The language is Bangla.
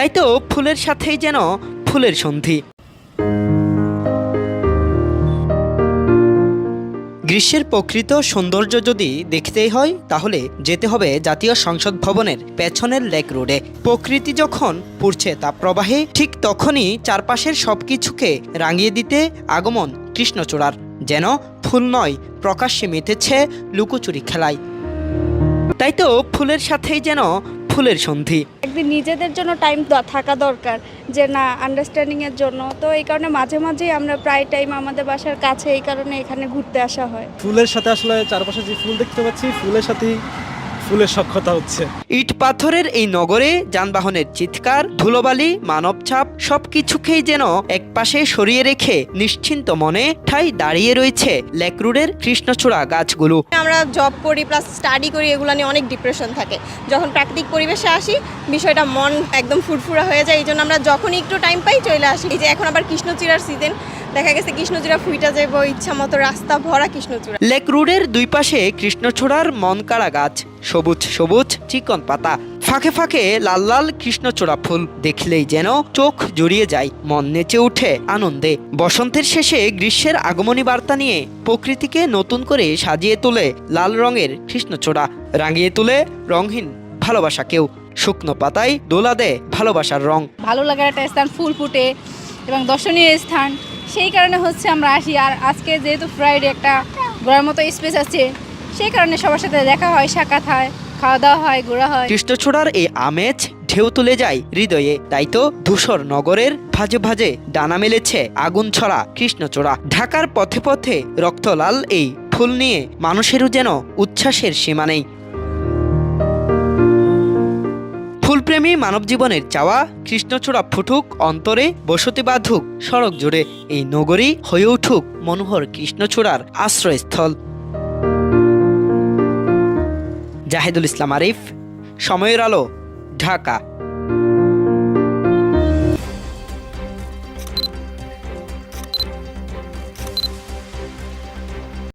তাই তো ফুলের সাথেই যেন ফুলের সন্ধি। গ্রীষ্মের প্রকৃত সৌন্দর্য যদি দেখতেই হয়, তাহলে যেতে হবে জাতীয় সংসদ ভবনের পেছনের লেক রোডে। প্রকৃতি যখন পুড়ছে তা প্রবাহে, ঠিক তখনই চারপাশের সব কিছুকে রাঙিয়ে দিতে আগমন কৃষ্ণচূড়ার। যেন ফুল নয়, প্রকাশ্যে মেতেছে লুকোচুরি খেলায়। তাই তো ফুলের সাথেই যেন ফুলের সন্ধি। একদিন নিজেদের জন্য টাইম থাকা দরকার যে না আন্ডারস্ট্যান্ডিংয়ের জন্য। তো এই কারণে মাঝে মাঝেই আমরা প্রায় টাইম আমাদের বাসার কাছে এই কারণে এখানে ঘুরতে আসা হয়। ফুলের সাথে আসলে চারপাশে যে ফুল দেখতে পাচ্ছি ফুলের সাথেই ফুলের সক্ষতা হচ্ছে। ইট পাথরের এই নগরে যানবাহনের চিৎকার ধুলোবালি মানবছাপ সবকিছুকেই যেন একপাশে সরিয়ে রেখে নিশ্চিন্ত মনে ঠাই দাঁড়িয়ে রয়েছে লেকরুডের কৃষ্ণচূড়া গাছগুলো। আমরা জব করি প্লাস স্টাডি করি এগুলো নিয়ে অনেক ডিপ্রেশন থাকে। যখন প্রাকৃতিক পরিবেশে আসি বিষয়টা মন একদম ফুরফুরা হয়ে যায়। এই জন্য আমরা যখনই একটু টাইম পাই চলে আসি। এই যে এখন আবার কৃষ্ণচূড়ার সিজন দেখা গেছে কৃষ্ণচূড়া ফুইটা যাব ইচ্ছা মতো রাস্তা ভরা কৃষ্ণচূড়া। লেক রোডের দুই পাশে কৃষ্ণচূড়ার মন কাড়া গাছ সবুজ সবুজ চিকন পাতা। ফাঁকে ফাঁকে লাল লাল কৃষ্ণচূড়া ফুল দেখলেই যেন চোখ জুড়িয়ে যায় মন নেচে ওঠে আনন্দে। বসন্তের শেষে গ্রীষ্মের আগমনী বার্তা নিয়ে প্রকৃতিকে নতুন করে সাজিয়ে তোলে লাল রঙের কৃষ্ণচূড়া রাঙিয়ে তোলে রঙহীন ভালোবাসাকেও শুকনো পাতায় দোলা দেয় ভালোবাসার রং। ভালো লাগার একটা স্থান ফুল ফুটে এবং দর্শনীয় স্থান। সেই কারণে হচ্ছে আমরা আসি। আর আজকে যেহেতু ফ্রাইডে একটা ঘোরার মতো স্পেস আছে, সেই কারণে সবার সাথে দেখা হয়, সাক্ষাৎ হয় খাওয়া দাওয়া হয়, ঘোরা হয়। কৃষ্ণচূড়ার এই আমেজ ঢেউ তুলে যায় হৃদয়ে। তাই তো ধূসর নগরের ভাজে ভাজে ডানা মেলেছে আগুন ছড়া কৃষ্ণচূড়া ঢাকার পথে পথে রক্তলাল এই ফুল নিয়ে মানুষেরও যেন উচ্ছ্বাসের সীমা নেই। ফুলপ্রেমী মানব জীবনের চাওয়া, কৃষ্ণচূড়া ফুটুক, অন্তরে বসতি বাঁধুক, সড়ক জুড়ে এই নগরী হয়ে উঠুক মনোহর কৃষ্ণচূড়ার আশ্রয়স্থল। জাহেদুল ইসলাম আরিফ, সময়ের আলো, ঢাকা।